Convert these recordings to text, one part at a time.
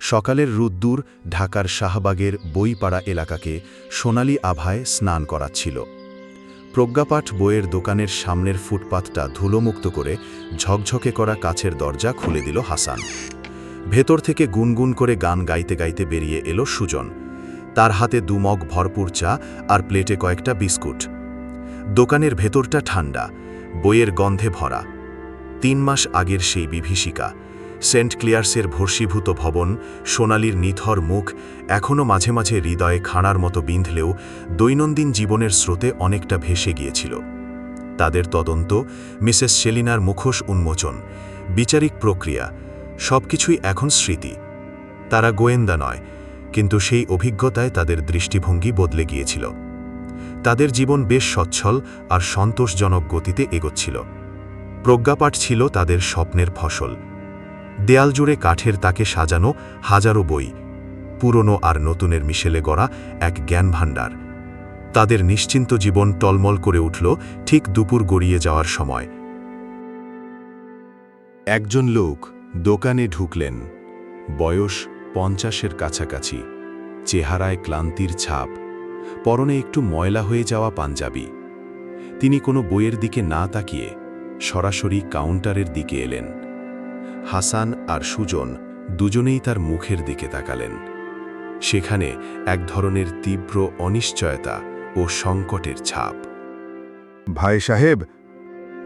সকালের রুদ্দুর ঢাকার শাহবাগের বইপাড়া এলাকাকে সোনালি আভায় স্নান করাচ্ছিল। প্রজ্ঞাপাঠ বইয়ের দোকানের সামনের ফুটপাথটা ধুলোমুক্ত করে ঝকঝকে করা কাছের দরজা খুলে দিল হাসান। ভেতর থেকে গুনগুন করে গান গাইতে গাইতে বেরিয়ে এলো সুজন। তার হাতে দুমগ ভরপুর চা আর প্লেটে কয়েকটা বিস্কুট। দোকানের ভেতরটা ঠান্ডা, বইয়ের গন্ধে ভরা। তিন মাস আগের সেই বিভীষিকা। সেন্ট ক্লিয়ার্সের ভর্ষীভূত ভবন, সোনালির নিথর মুখ, এখনও মাঝে মাঝে হৃদয়ে খাঁড়ার মতো বিঁধলেও দৈনন্দিন জীবনের স্রোতে অনেকটা ভেসে গিয়েছিল। তাদের তদন্ত, মিসেস সেলিনার মুখোশ উন্মোচন, বিচারিক প্রক্রিয়া, সবকিছুই এখন স্মৃতি। তারা গোয়েন্দা নয়, কিন্তু সেই অভিজ্ঞতায় তাদের দৃষ্টিভঙ্গি বদলে গিয়েছিল। তাদের জীবন বেশ সচ্ছল আর সন্তোষজনক গতিতে এগোচ্ছিল। প্রজ্ঞাপাঠ ছিল তাদের স্বপ্নের ফসল। দেয়াল জুড়ে কাঠের তাকে সাজানো হাজারো বই, পুরনো আর নতুনের মিশেলে গড়া এক জ্ঞান ভাণ্ডার তাদের নিশ্চিন্ত জীবন টলমল করে উঠল ঠিক দুপুর গড়িয়ে যাওয়ার সময়। একজন লোক দোকানে ঢুকলেন। বয়স পঞ্চাশের কাছাকাছি। চেহারায় ক্লান্তির ছাপ। পরনে একটু ময়লা হয়ে যাওয়া পাঞ্জাবি। তিনি কোনো বইয়ের দিকে না তাকিয়ে সরাসরি কাউন্টারের দিকে এলেন। হাসান আর সুজন দুজনেই তার মুখের দিকে তাকালেন। সেখানে এক ধরনের তীব্র অনিশ্চয়তা ও সংকটের ছাপ। ভাই সাহেব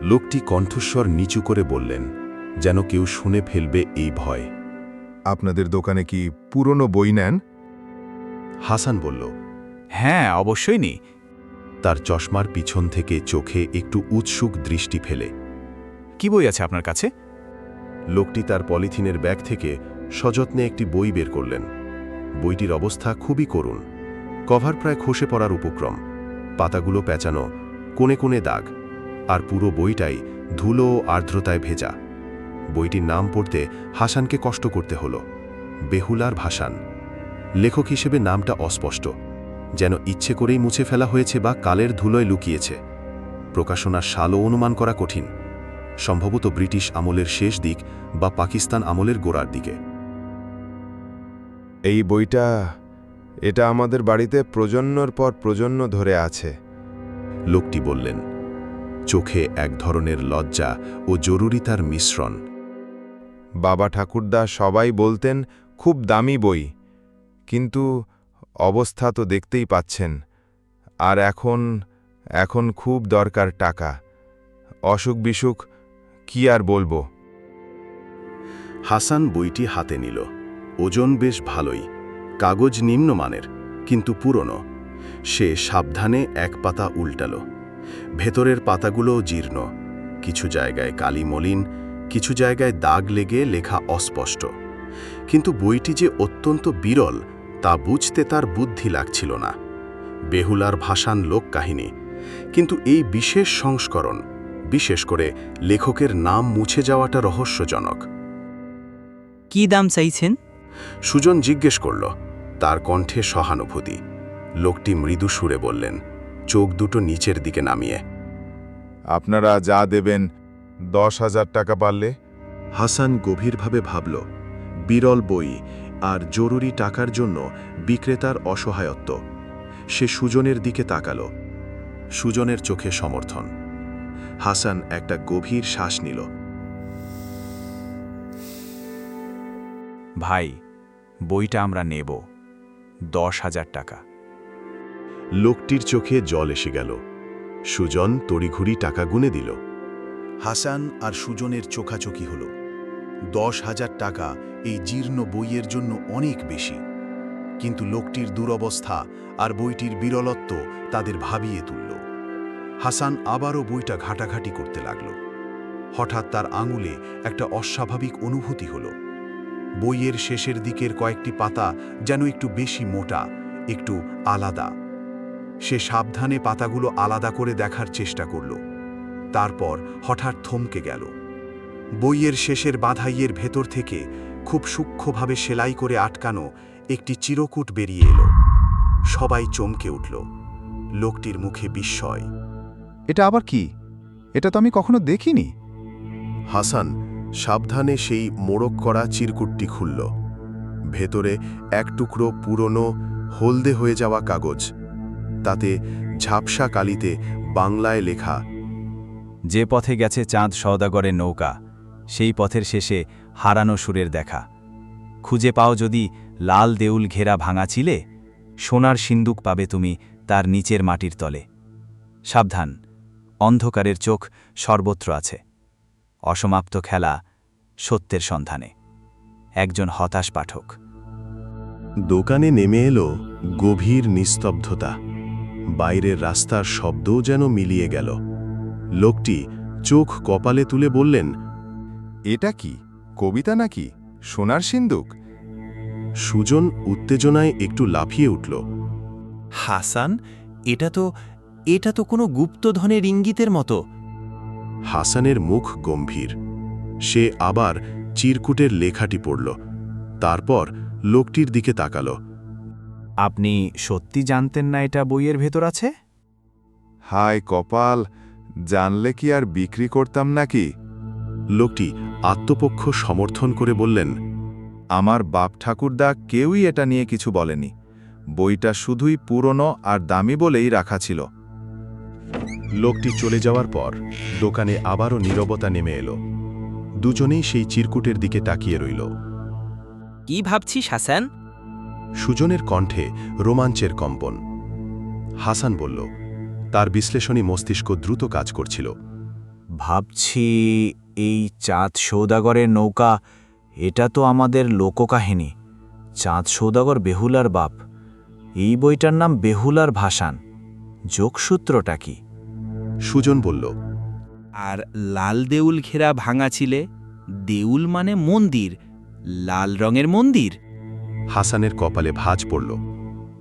লোকটি কণ্ঠস্বর নিচু করে বললেন যেন কেউ শুনে ফেলবে এই ভয়। আপনাদের দোকানে কি পুরনো বই নেন? হাসান বলল হ্যাঁ অবশ্যই নি তার চশমার পিছন থেকে চোখে একটু উৎসুক দৃষ্টি ফেলে। কি বই আছে আপনার কাছে? লোকটি তার পলিথিনের ব্যাগ থেকে সযত্নে একটি বই বের করলেন। বইটির অবস্থা খুবই করুণ। কভার প্রায় খসে পড়ার উপক্রম। পাতাগুলো পেঁচানো, কোণে কোণে দাগ, আর পুরো বইটাই ধুলো ও আর্দ্রতায় ভেজা। বইটির নাম পড়তে হাসানকে কষ্ট করতে হল। বেহুলার ভাসান। লেখক হিসেবে নামটা অস্পষ্ট। যেন ইচ্ছে করেই মুছে ফেলা হয়েছে বা কালের ধুলোয় লুকিয়েছে। প্রকাশনার সালও অনুমান করা কঠিন। সম্ভবত ব্রিটিশ আমলের শেষ দিক বা পাকিস্তান আমলের গোড়ার দিকে। এই বইটা এটা আমাদের বাড়িতে প্রজন্মর পর প্রজন্ম ধরে আছে। লোকটি বললেন চোখে এক ধরনের লজ্জা ও জরুরিতার মিশ্রণ। বাবা ঠাকুরদা সবাই বলতেন খুব দামি বই। কিন্তু অবস্থা তো দেখতেই পাচ্ছেন। আর এখন এখন খুব দরকার টাকা। অসুখ বিসুখ কি আর বলব? হাসান বইটি হাতে নিল। ওজন বেশ ভালোই। কাগজ নিম্নমানের, কিন্তু পুরনো। সে সাবধানে এক পাতা উল্টাল। ভেতরের পাতাগুলোও জীর্ণ। কিছু জায়গায় কালি মলিন, কিছু জায়গায় দাগ লেগে লেখা অস্পষ্ট। কিন্তু বইটি যে অত্যন্ত বিরল, তা বুঝতে তার বুদ্ধি লাগছিল না। বেহুলার ভাসান লোক কাহিনী কিন্তু এই বিশেষ সংস্করণ বিশেষ করে লেখকের নাম মুছে যাওয়াটা রহস্যজনক। কি দাম চাইছেন? সুজন জিজ্ঞেস করল তার কণ্ঠে সহানুভূতি। লোকটি মৃদু সুরে বললেন চোখ দুটো নিচের দিকে নামিয়ে। আপনারা যা দেবেন দশ হাজার টাকা পারলে? হাসান গভীরভাবে ভাবল বিরল বই আর জরুরি টাকার জন্য বিক্রেতার অসহায়ত্ব। সে সুজনের দিকে তাকাল। সুজনের চোখে সমর্থন। হাসান একটা গভীর শ্বাস নিল। ভাই বইটা আমরা নেব। দশ হাজার টাকা। লোকটির চোখে জল এসে গেল। সুজন তড়িঘুড়ি টাকা গুনে দিল। হাসান আর সুজনের চোখাচোখি হল। দশ হাজার টাকা এই জীর্ণ বইয়ের জন্য অনেক বেশি। কিন্তু লোকটির দুরবস্থা আর বইটির বিরলত্ব তাদের ভাবিয়ে তুলল। হাসান আবারও বইটা ঘাটাঘাটি করতে লাগল। হঠাৎ তার আঙুলে একটা অস্বাভাবিক অনুভূতি হল। বইয়ের শেষের দিকের কয়েকটি পাতা যেন একটু বেশি মোটা, একটু আলাদা। সে সাবধানে পাতাগুলো আলাদা করে দেখার চেষ্টা করল। তারপর হঠাৎ থমকে গেল। বইয়ের শেষের বাধাইয়ের ভেতর থেকে খুব সূক্ষ্মভাবে সেলাই করে আটকানো একটি চিরকুট বেরিয়ে এলো। সবাই চমকে উঠল। লোকটির মুখে বিস্ময়। এটা আবার কি? এটা তো আমি কখনো দেখিনি। হাসান সাবধানে সেই মোড়ক করা চিরকুটটি খুলল। ভেতরে এক টুকরো পুরনো হলদে হয়ে যাওয়া কাগজ। তাতে ঝাপসা কালিতে বাংলায় লেখা যে পথে গেছে চাঁদ সওদাগরের নৌকা সেই পথের শেষে হারানো সুরের দেখা। খুঁজে পাও যদি লাল দেউল ঘেরা ভাঙা চিলে সোনার সিন্দুক পাবে তুমি তার নিচের মাটির তলে। সাবধান অন্ধকারের চোখ সর্বত্র আছে। অসমাপ্ত খেলা সত্যের সন্ধানে। একজন হতাশ পাঠক। দোকানে নেমে এলো গভীর নিস্তব্ধতা। বাইরের রাস্তার শব্দও যেন মিলিয়ে গেল। লোকটি চোখ কপালে তুলে বললেন এটা কি? কবিতা নাকি? সোনার সিন্দুক? সুজন উত্তেজনায় একটু লাফিয়ে উঠল। হাসান এটা তো এটা তো কোনো গুপ্তধনের ইঙ্গিতের মতো। হাসানের মুখ গম্ভীর। সে আবার চিরকুটের লেখাটি পড়ল। তারপর লোকটির দিকে তাকাল। আপনি সত্যি জানতেন না এটা বইয়ের ভেতর আছে? হায় কপাল জানলে কি আর বিক্রি করতাম নাকি? লোকটি আত্মপক্ষ সমর্থন করে বললেন আমার বাপ ঠাকুরদা কেউই এটা নিয়ে কিছু বলেনি। বইটা শুধুই পুরনো আর দামি বলেই রাখা ছিল। লোকটি চলে যাওয়ার পর দোকানে আবারও নীরবতা নেমে এলো। দুজনেই সেই চিরকুটের দিকে তাকিয়ে রইল। কি ভাবছিস হাসান? সুজনের কণ্ঠে রোমাঞ্চের কম্পন। হাসান বলল তার বিশ্লেষণী মস্তিষ্ক দ্রুত কাজ করছিল। ভাবছি এই চাঁদ সৌদাগরের নৌকা এটা তো আমাদের লোককাহিনী। চাঁদ সৌদাগর বেহুলার বাপ। এই বইটার নাম বেহুলার ভাসান। যোগসূত্রটা কি? সুজন বলল আর লাল দেউল ঘেরা ভাঙা ছিলে দেউল মানে মন্দির লাল রঙের মন্দির? হাসানের কপালে ভাঁজ পড়ল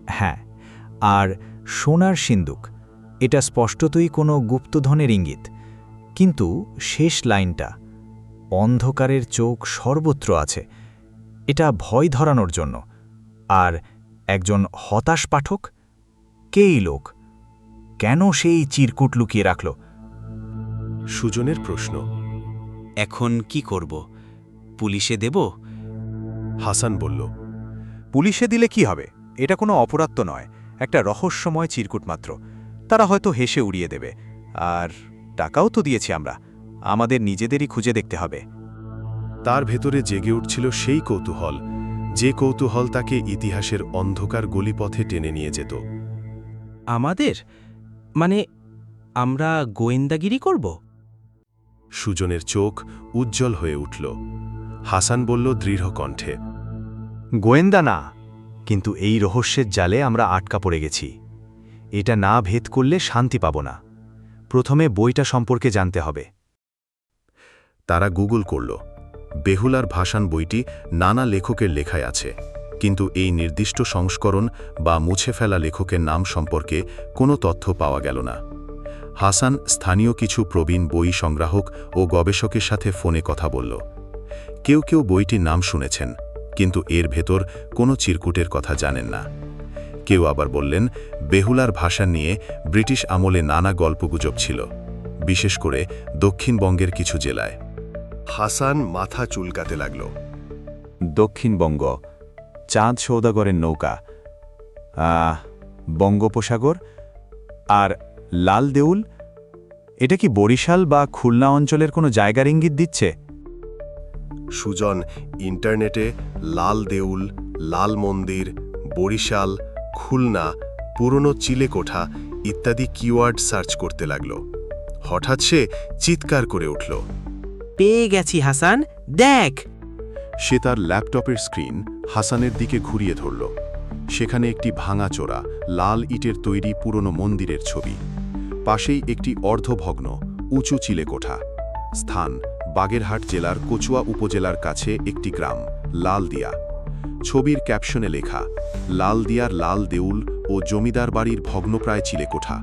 হ্যাঁ আর সোনার সিন্দুক এটা স্পষ্টতই কোনো গুপ্তধনের ইঙ্গিত কিন্তু শেষ লাইনটা অন্ধকারের চোখ সর্বত্র আছে এটা ভয় ধরানোর জন্য আর একজন হতাশ পাঠক কেই লোক? কেন সেই চিরকুট লুকিয়ে রাখল? সুজনের প্রশ্ন। এখন কি করব? পুলিশে দেব? হাসান বলল পুলিশে দিলে কি হবে? এটা কোনো অপরাধ তো নয়। একটা রহস্যময় চিরকুট মাত্র। তারা হয়তো হেসে উড়িয়ে দেবে। আর টাকাও তো দিয়েছি আমরা। আমাদের নিজেদেরই খুঁজে দেখতে হবে। তার ভেতরে জেগে উঠছিল সেই কৌতূহল যে কৌতূহল তাকে ইতিহাসের অন্ধকার গলিপথে টেনে নিয়ে যেত। আমাদের? মানে আমরা গোয়েন্দাগিরি করব? সুজনের চোখ উজ্জ্বল হয়ে উঠল। হাসান বলল দৃঢ় কণ্ঠে গোয়েন্দা না কিন্তু এই রহস্যের জালে আমরা আটকা পড়ে গেছি। এটা না ভেদ করলে শান্তি পাব না। প্রথমে বইটা সম্পর্কে জানতে হবে। তারা গুগল করল। বেহুলার ভাষান বইটি নানা লেখকের লেখায় আছে। কিন্তু এই নির্দিষ্ট সংস্করণ বা মুছে ফেলা লেখকের নাম সম্পর্কে কোনো তথ্য পাওয়া গেল না। হাসান স্থানীয় কিছু প্রবীণ বই সংগ্রাহক ও গবেষকের সাথে ফোনে কথা বলল। কেউ কেউ বইটির নাম শুনেছেন, কিন্তু এর ভেতর কোনো চিরকুটের কথা জানেন না। কেউ আবার বললেন, বেহুলার ভাষা নিয়ে ব্রিটিশ আমলে নানা গল্পগুজব ছিল, বিশেষ করে দক্ষিণবঙ্গের কিছু জেলায়। হাসান মাথা চুলকাতে লাগল। দক্ষিণবঙ্গ চাঁদ সৌদাগরের নৌকা বঙ্গোপসাগর আর লাল দেউল এটা কি বরিশাল বা খুলনা অঞ্চলের কোনো জায়গার ইঙ্গিত দিচ্ছে? সুজন ইন্টারনেটে লাল দেউল লাল মন্দির বরিশাল খুলনা পুরনো চিলেকোঠা ইত্যাদি কিওয়ার্ড সার্চ করতে লাগল। হঠাৎ সে চিৎকার করে উঠল। পেয়ে গেছি হাসান দেখ! সে তার ল্যাপটপের স্ক্রিন হাসানের দিকে ঘুরিয়ে ধরল। সেখানে একটি ভাঙাচোরা লাল ইটের তৈরি পুরনো মন্দিরের ছবি। পাশেই একটি অর্ধভগ্ন, উঁচু চিলেকোঠা। স্থান, বাগেরহাট জেলার কচুয়া উপজেলার কাছে একটি গ্রাম, লালদিয়া। ছবির ক্যাপশনে লেখা, লালদিয়ার লাল দেউল ও জমিদার বাড়ির ভগ্নপ্রায় চিলেকোঠা।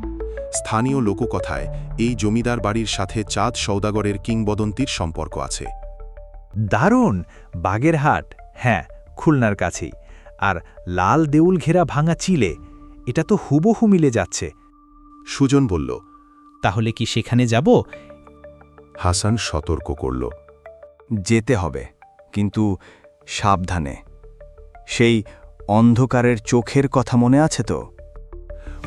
স্থানীয় লোককথায় এই জমিদার বাড়ির সাথে চাঁদ সৌদাগরের কিংবদন্তির সম্পর্ক আছে। দারুণ! বাগেরহাট হ্যাঁ খুলনার কাছেই। আর লাল দেউল ঘেরা ভাঙা চিলে এটা তো হুবহু মিলে যাচ্ছে। সুজন বলল তাহলে কি সেখানে যাব? হাসান সতর্ক করল যেতে হবে কিন্তু সাবধানে। সেই অন্ধকারের চোখের কথা মনে আছে তো?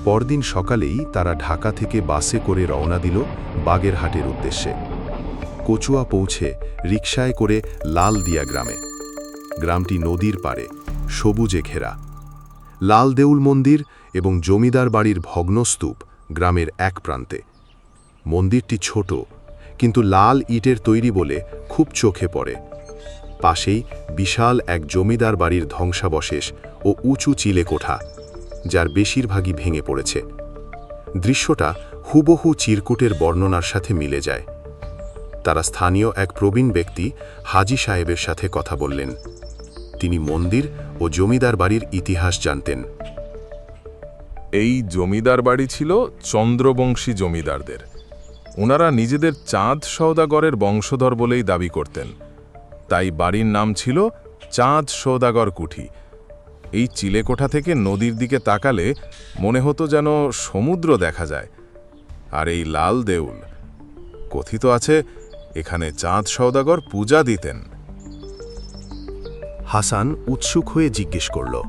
পরদিন সকালেই তারা ঢাকা থেকে বাসে করে রওনা দিল বাগেরহাটের উদ্দেশ্যে। কচুয়া পৌঁছে রিকশায় করে লালদিয়া গ্রামে। গ্রামটি নদীর পাড়ে, সবুজে ঘেরা। লাল দেউল মন্দির এবং জমিদার বাড়ির ভগ্নস্তূপ গ্রামের এক প্রান্তে। মন্দিরটি ছোট, কিন্তু লাল ইটের তৈরি বলে খুব চোখে পড়ে। পাশেই বিশাল এক জমিদার বাড়ির ধ্বংসাবশেষ ও উঁচু চিলে কোঠা, যার বেশিরভাগই ভেঙে পড়েছে। দৃশ্যটা হুবহু চিরকুটের বর্ণনার সাথে মিলে যায়। তারা স্থানীয় এক প্রবীণ ব্যক্তি হাজি সাহেবের সাথে কথা বললেন। তিনি মন্দির ও জমিদার বাড়ির ইতিহাস জানতেন। এই জমিদার বাড়ি ছিল চন্দ্রবংশী জমিদারদের। ওনারা নিজেদের চাঁদ সৌদাগরের বংশধর বলেই দাবি করতেন। তাই বাড়ির নাম ছিল চাঁদ সৌদাগর কুঠি। এই চিলেকোঠা থেকে নদীর দিকে তাকালে মনে হতো যেন সমুদ্র দেখা যায়। আর এই লাল দেউল, কথিত আছে এখানে চাঁদ সৌদাগর পূজা দিতেন। হাসান উৎসুক হয়ে জিজ্ঞেস করল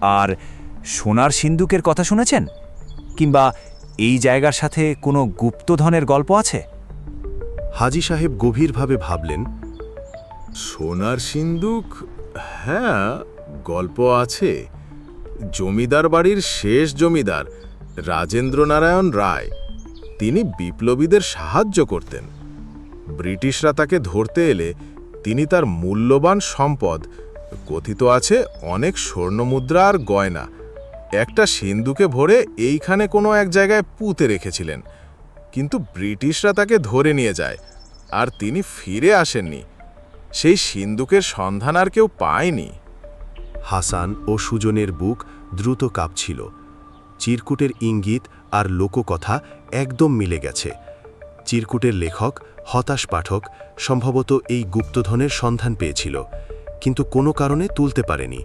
আর সোনার সিন্দুকের কথা শুনেছেন? কিংবা এই জায়গার সাথে কোনো গুপ্তধনের গল্প আছে? হাজি সাহেব গভীরভাবে ভাবলেন সোনার সিন্দুক হ্যাঁ গল্প আছে। জমিদার বাড়ির শেষ জমিদার রাজেন্দ্রনারায়ণ রায় তিনি বিপ্লবীদের সাহায্য করতেন। ব্রিটিশরা তাকে ধরতে এলে তিনি তার মূল্যবান সম্পদ, কথিত আছে অনেক স্বর্ণমুদ্রা আর গয়না, একটা সিন্দুকে ভরে এইখানে কোনো এক জায়গায় পুঁতে রেখেছিলেন। কিন্তু ব্রিটিশরা তাকে ধরে নিয়ে যায়, আর তিনি ফিরে আসেননি। সেই সিন্দুকের সন্ধান আর কেউ পায়নি। হাসান ও সুজনের বুক দ্রুত কাঁপছিল। চিরকুটের ইঙ্গিত আর লোককথা একদম মিলে গেছে। চিরকুটের লেখক হতাশ পাঠক সম্ভবত এই গুপ্তধনের সন্ধান পেয়েছিল। কিন্তু কোনো কারণে তুলতে পারেনি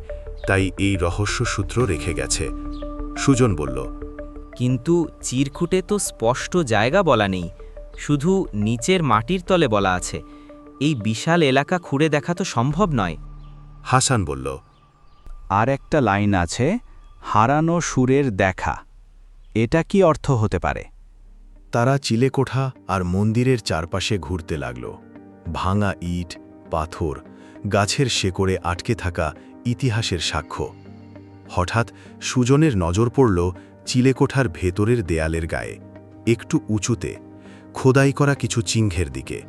তাই এই রহস্য সূত্র রেখে গেছে। সুজন বলল কিন্তু চিরকুটে তো স্পষ্ট জায়গা বলা নেই শুধু নিচের মাটির তলে বলা আছে। এই বিশাল এলাকা খুঁড়ে দেখা তো সম্ভব নয়। হাসান বলল আর একটা লাইন আছে হারানো সুরের দেখা। এটা কি অর্থ হতে পারে? তারা চিলেকোঠা আর মন্দিরের চারপাশে ঘুরতে লাগল। ভাঙা ইট, পাথর, গাছের শেকড়ে আটকে থাকা ইতিহাসের সাক্ষ্য। হঠাৎ সুজনের নজর পড়ল চিলেকোঠার ভেতরের দেয়ালের গায়ে। একটু উঁচুতে, খোদাই করা কিছু চিহ্নের দিকে।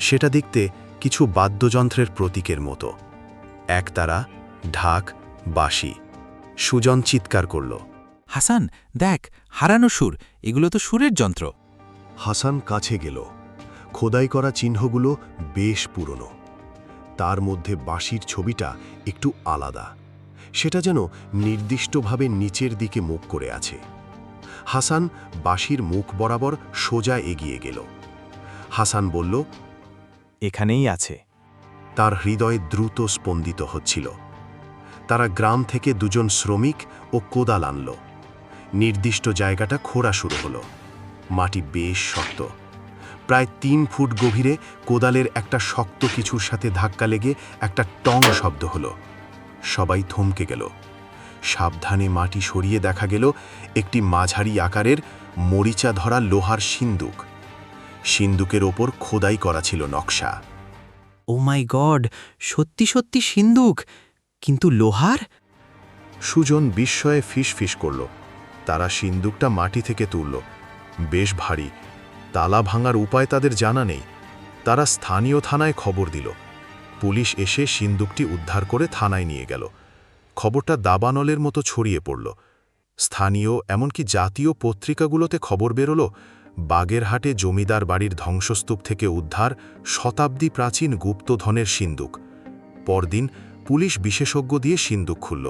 সেটা দেখতে কিছু বাদ্যযন্ত্রের প্রতীকের মতো। একতারা ঢাক, বাঁশি। সুজন চিৎকার করল। হাসান দেখ হারানো সুর এগুলো তো সুরের যন্ত্র। হাসান কাছে গেল। খোদাই করা চিহ্নগুলো বেশ পুরনো। তার মধ্যে বাঁশির ছবিটা একটু আলাদা। সেটা যেন নির্দিষ্টভাবে নিচের দিকে মুখ করে আছে। হাসান বাঁশির মুখ বরাবর সোজা এগিয়ে গেল। হাসান বলল এখানেই আছে। তার হৃদয় দ্রুত স্পন্দিত হচ্ছিল। তারা গ্রাম থেকে দুজন শ্রমিক ও কোদাল আনল। নির্দিষ্ট জায়গাটা খোঁড়া শুরু হলো। মাটি বেশ শক্ত। প্রায় তিন ফুট গভীরে কোদালের একটা শক্ত কিছুর সাথে ধাক্কা লেগে একটা টং শব্দ হলো। সবাই থমকে গেল। সাবধানে মাটি সরিয়ে দেখা গেল একটি মাঝারি আকারের মরিচা ধরা লোহার সিন্দুক। সিন্দুকের ওপর খোদাই করা ছিল নকশা। ও মাই গড সত্যি সত্যি সিন্দুক কিন্তু লোহার? সুজন বিস্ময়ে ফিস ফিস করল। তারা সিন্দুকটা মাটি থেকে তুলল। বেশ ভারী। তালা ভাঙার উপায় তাদের জানা নেই। তারা স্থানীয় থানায় খবর দিল। পুলিশ এসে সিন্দুকটি উদ্ধার করে থানায় নিয়ে গেল। খবরটা দাবানলের মতো ছড়িয়ে পড়ল। স্থানীয়, এমনকি জাতীয় পত্রিকাগুলোতে খবর বেরোল, বাগেরহাটে জমিদার বাড়ির ধ্বংসস্তূপ থেকে উদ্ধার শতাব্দী প্রাচীন গুপ্তধনের সিন্দুক। পরদিন পুলিশ বিশেষজ্ঞ দিয়ে সিন্দুক খুলল।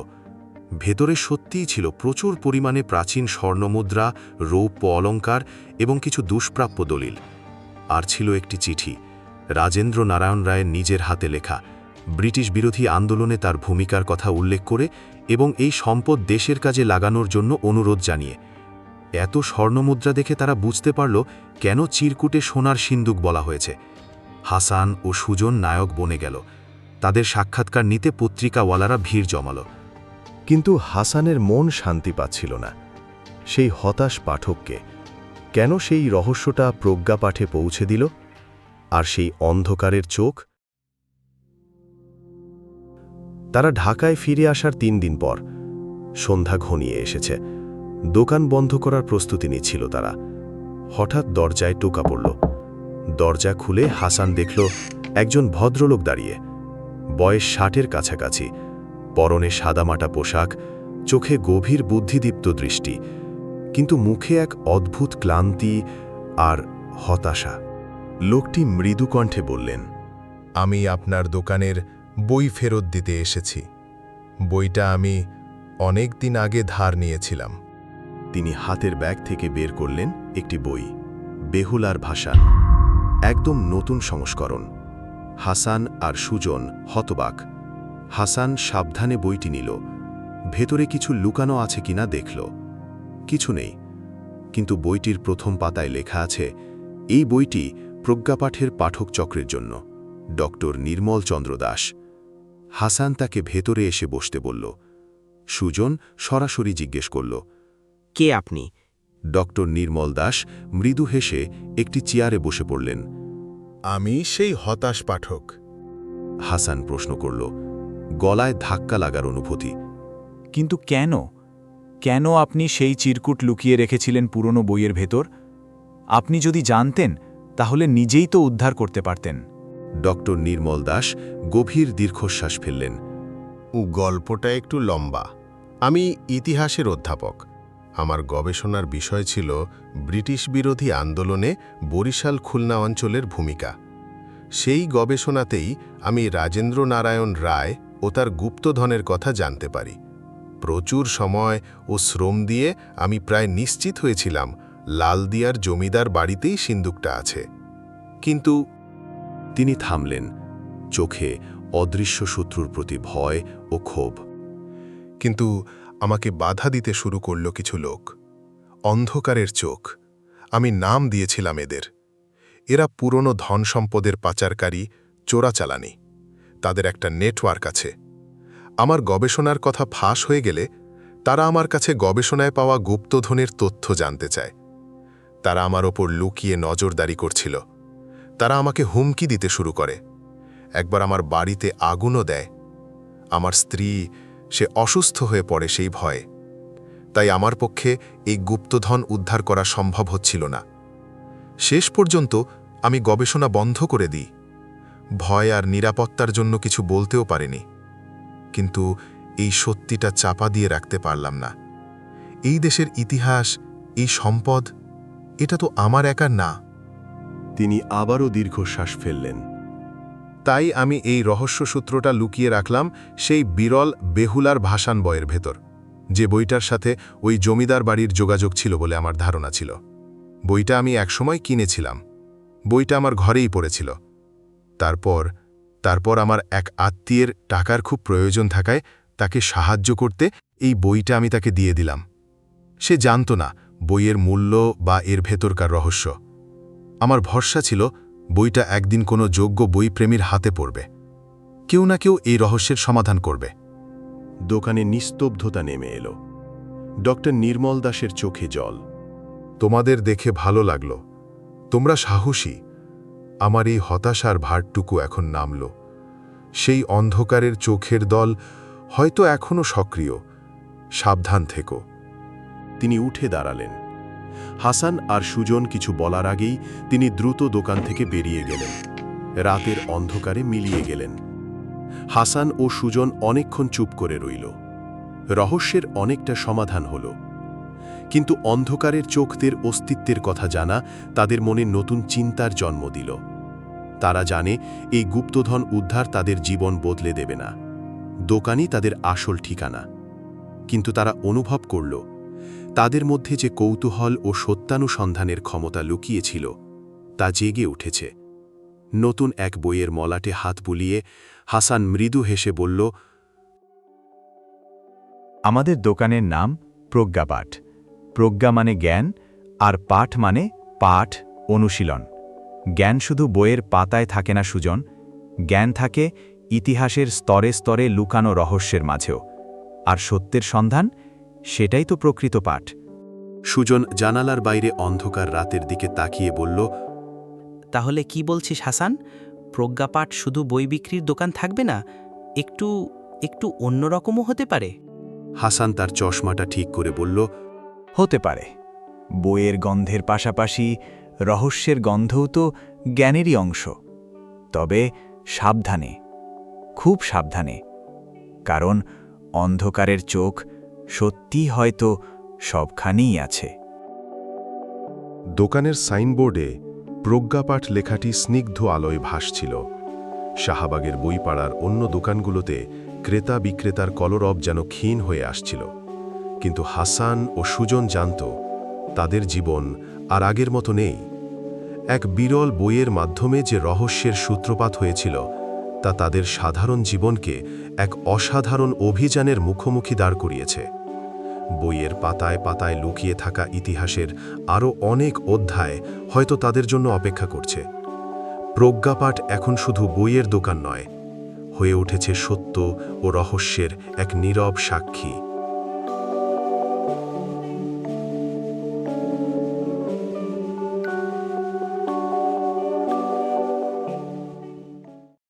ভেতরে সত্যিই ছিল প্রচুর পরিমাণে প্রাচীন স্বর্ণমুদ্রা, রৌপ্য অলঙ্কার এবং কিছু দুষ্প্রাপ্য দলিল। আর ছিল একটি চিঠি রাজেন্দ্র নারায়ণ রায়ের নিজের হাতে লেখা। ব্রিটিশ বিরোধী আন্দোলনে তার ভূমিকার কথা উল্লেখ করে এবং এই সম্পদ দেশের কাজে লাগানোর জন্য অনুরোধ জানিয়ে। এত স্বর্ণমুদ্রা দেখে তারা বুঝতে পারল কেন চিরকুটে সোনার সিন্দুক বলা হয়েছে। হাসান ও সুজন নায়ক বনে গেল। তাদের সাক্ষাৎকার নিতে পত্রিকাওয়ালারা ভিড় জমালো। কিন্তু হাসানের মন শান্তি পাচ্ছিল না। সেই হতাশ পাঠককে কেন সেই রহস্যটা প্রজ্ঞা পাঠে পৌঁছে দিল আর সেই অন্ধকারের চোখ? তারা ঢাকায় ফিরে আসার তিন দিন পর সন্ধ্যা ঘনিয়ে এসেছে। দোকান বন্ধ করার প্রস্তুতি নিচ্ছিল তারা। হঠাৎ দরজায় টোকা পড়ল। দরজা খুলে হাসান দেখল একজন ভদ্রলোক দাঁড়িয়ে, বয়স ষাটের কাছাকাছি। পরনে সাদামাটা পোশাক, চোখে গভীর বুদ্ধিদীপ্ত দৃষ্টি, কিন্তু মুখে এক অদ্ভুত ক্লান্তি আর হতাশা। লোকটি মৃদুকণ্ঠে বললেন, আমি আপনার দোকানের বই ফেরত দিতে এসেছি। বইটা আমি অনেক দিন আগে ধার নিয়েছিলাম। তিনি হাতের ব্যাগ থেকে বের করলেন একটি বই, বেহুলার ভাষা, একদম নতুন সংস্করণ। হাসান আর সুজন হতবাক। হাসান সাবধানে বইটি নিল। ভেতরে কিছু লুকানো আছে কিনা দেখল। কিছু নেই। কিন্তু বইটির প্রথম পাতায় লেখা আছে এই বইটি প্রজ্ঞাপাঠের পাঠক চক্রের জন্য। ডক্টর নির্মল চন্দ্র দাস। হাসান তাকে ভেতরে এসে বসতে বলল। সুজন সরাসরি জিজ্ঞেস করল কে আপনি? ডক্টর নির্মল দাস মৃদু হেসে একটি চেয়ারে বসে পড়লেন। আমি সেই হতাশ পাঠক। হাসান প্রশ্ন করল গলায় ধাক্কা লাগার অনুভূতি। কিন্তু কেন? কেন আপনি সেই চিরকুট লুকিয়ে রেখেছিলেন পুরনো বইয়ের ভেতর? আপনি যদি জানতেন তাহলে নিজেই তো উদ্ধার করতে পারতেন। ডক্টর নির্মল দাস গভীর দীর্ঘশ্বাস ফেললেন। গল্পটা একটু লম্বা। আমি ইতিহাসের অধ্যাপক। আমার গবেষণার বিষয় ছিল ব্রিটিশ বিরোধী আন্দোলনে বরিশাল খুলনা অঞ্চলের ভূমিকা। সেই গবেষণাতেই আমি রাজেন্দ্র নারায়ণ রায় ও তার গুপ্তধনের কথা জানতে পারি। প্রচুর সময় ও শ্রম দিয়ে আমি প্রায় নিশ্চিত হয়েছিলাম লালদিয়ার জমিদার বাড়িতেই সিন্দুকটা আছে। কিন্তু তিনি থামলেন, চোখে অদৃশ্য শত্রুর প্রতি ভয় ও ক্ষোভ। কিন্তু আমাকে বাধা দিতে শুরু করল কিছু লোক। অন্ধকারের চোখ। আমি নাম দিয়েছিলাম এদের। এরা পুরনো ধন সম্পদের পাচারকারী, চোরাচালানি। তাদের একটা নেটওয়ার্ক আছে। আমার গবেষণার কথা ফাঁস হয়ে গেলে তারা আমার কাছে গবেষণায় পাওয়া গুপ্তধনের তথ্য জানতে চায়। তারা আমার ওপর লুকিয়ে নজরদারি করছিল। তারা আমাকে হুমকি দিতে শুরু করে। একবার আমার বাড়িতে আগুনও দেয়। আমার স্ত্রী, সে অসুস্থ হয়ে পড়ে সেই ভয়ে। তাই আমার পক্ষে এই গুপ্তধন উদ্ধার করা সম্ভব হচ্ছিল না। শেষ পর্যন্ত আমি গবেষণা বন্ধ করে দিই। ভয় আর নিরাপত্তার জন্য কিছু বলতেও পারিনি। কিন্তু এই সত্যিটা চাপা দিয়ে রাখতে পারলাম না। এই দেশের ইতিহাস, এই সম্পদ, এটা তো আমার একার না। তিনি আবারও দীর্ঘশ্বাস ফেললেন। তাই আমি এই রহস্যসূত্রটা লুকিয়ে রাখলাম সেই বিরল বেহুলার ভাষান বয়ের ভেতর, যে বইটার সাথে ওই জমিদার বাড়ির যোগাযোগ ছিল বলে আমার ধারণা ছিল। বইটা আমি একসময় কিনেছিলাম। বইটা আমার ঘরেই পড়েছিল। তারপর তারপর আমার এক আত্মীয়ের টাকার খুব প্রয়োজন থাকায় তাকে সাহায্য করতে এই বইটা আমি তাকে দিয়ে দিলাম। সে জানত না বইয়ের মূল্য বা এর ভেতরকার রহস্য। আমার ভরসা ছিল বইটা একদিন কোনো যোগ্য বইপ্রেমীর হাতে পড়বে। কেউ না কেউ এই রহস্যের সমাধান করবে। দোকানে নিস্তব্ধতা নেমে এলো। ডক্টর নির্মল দাসের চোখে জল। তোমাদের দেখে ভালো লাগল। তোমরা সাহসী। আমার এই হতাশার ভারটুকু এখন নামল। সেই অন্ধকারের চোখের দল হয়তো এখনও সক্রিয়। সাবধান থেকো। তিনি উঠে দাঁড়ালেন। হাসান আর সুজন কিছু বলার আগেই তিনি দ্রুত দোকান থেকে বেরিয়ে গেলেন। রাতের অন্ধকারে মিলিয়ে গেলেন। হাসান ও সুজন অনেকক্ষণ চুপ করে রইল। রহস্যের অনেকটা সমাধান হল। কিন্তু অন্ধকারের চোখদের অস্তিত্বের কথা জানা তাদের মনে নতুন চিন্তার জন্ম দিল। তারা জানে এই গুপ্তধন উদ্ধার তাদের জীবন বদলে দেবে না। দোকানই তাদের আসল ঠিকানা। কিন্তু তারা অনুভব করল, তাদের মধ্যে যে কৌতূহল ও সত্যানুসন্ধানের ক্ষমতা লুকিয়েছিল, তা জেগে উঠেছে। নতুন এক বইয়ের মলাটে হাত বুলিয়ে হাসান মৃদু হেসে বলল, আমাদের দোকানের নাম প্রজ্ঞাপাঠ। প্রজ্ঞা মানে জ্ঞান আর পাঠ মানে পাঠ অনুশীলন। জ্ঞান শুধু বইয়ের পাতায় থাকে না সুজন। জ্ঞান থাকে ইতিহাসের স্তরে স্তরে লুকানো রহস্যের মাঝেও। আর সত্যের সন্ধান সেটাই তো প্রকৃত পাঠ। সুজন জানালার বাইরে অন্ধকার রাতের দিকে তাকিয়ে বলল তাহলে কি বলছিস হাসান? প্রজ্ঞাপাঠ শুধু বই বিক্রির দোকান থাকবে না একটু একটু অন্যরকমও হতে পারে? হাসান তার চশমাটা ঠিক করে বলল হতে পারে। বইয়ের গন্ধের পাশাপাশি রহস্যের গন্ধও তো জ্ঞানেরই অংশ। তবে সাবধানে, খুব সাবধানে, কারণ অন্ধকারের চোখ সত্যি হয়তো সবখানেই আছে। দোকানের সাইনবোর্ডে প্রজ্ঞাপাঠ লেখাটি স্নিগ্ধ আলোয় ভাসছিল। শাহবাগের বইপাড়ার অন্য দোকানগুলোতে ক্রেতা বিক্রেতার কলরব যেন ক্ষীণ হয়ে আসছিল। কিন্তু হাসান ও সুজন জানত, তাদের জীবন আর আগের মতো নেই। এক বিরল বইয়ের মাধ্যমে যে রহস্যের সূত্রপাত হয়েছিল, তা তাদের সাধারণ জীবনকে এক অসাধারণ অভিযানের মুখোমুখি দাঁড় করিয়েছে। বইয়ের পাতায় পাতায় লুকিয়ে থাকা ইতিহাসের আরও অনেক অধ্যায় হয়তো তাদের জন্য অপেক্ষা করছে। প্রজ্ঞাপাঠ এখন শুধু বইয়ের দোকান নয়, হয়ে উঠেছে সত্য ও রহস্যের এক নীরব সাক্ষী।